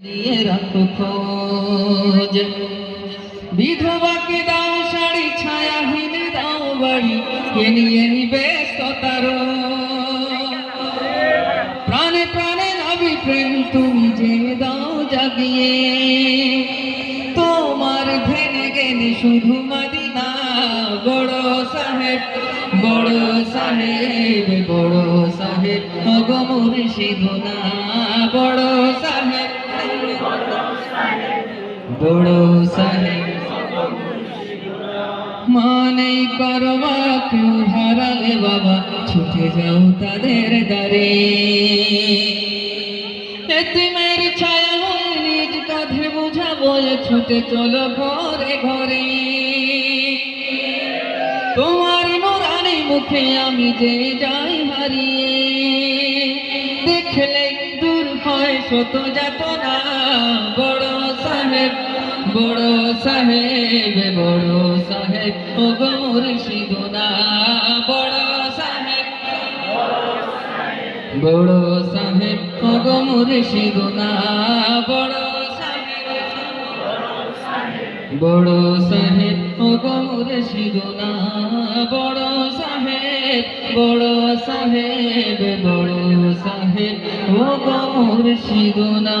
নিয়ে রাখো বিধবাকে দাও শাড়ি, ছায়াহীন দাও বাড়ি, কে নিয়ে ব্যস্ততার প্রাণে প্রাণে নবী প্রেম, তুমি যে দাও জাগিয়ে। তোমার ধেনে গেনে শুধু মদিনা, বড় সাহেব বড় সাহেব বড় সাহেব অগমর সিধুনা বড় সাহেব। বড় সাহেব মানে করবা, কেউ হারালে বাবা, ছুটে যাও তাদের দ্বারে। এতিমের ছায়া নিজ কাঁধে বোঝা বয়ে ছুটে চলো ঘরে ঘরে। তোমার নোরানি মুখে আমি যে যাই হারিয়ে। দেখলে দূর হয় শত যাত না বড় সাহেব বড় সাহেব বড় সাহেব ও গমর শিদুনা বড় সাহেব। বড় সাহেব ও গমর শিদুনা বড় সাহেব। বড় সাহেব ও গমর শিদুনা বড় সাহেব। বড় সাহেব বড় সাহেব ও গমর শিদুনা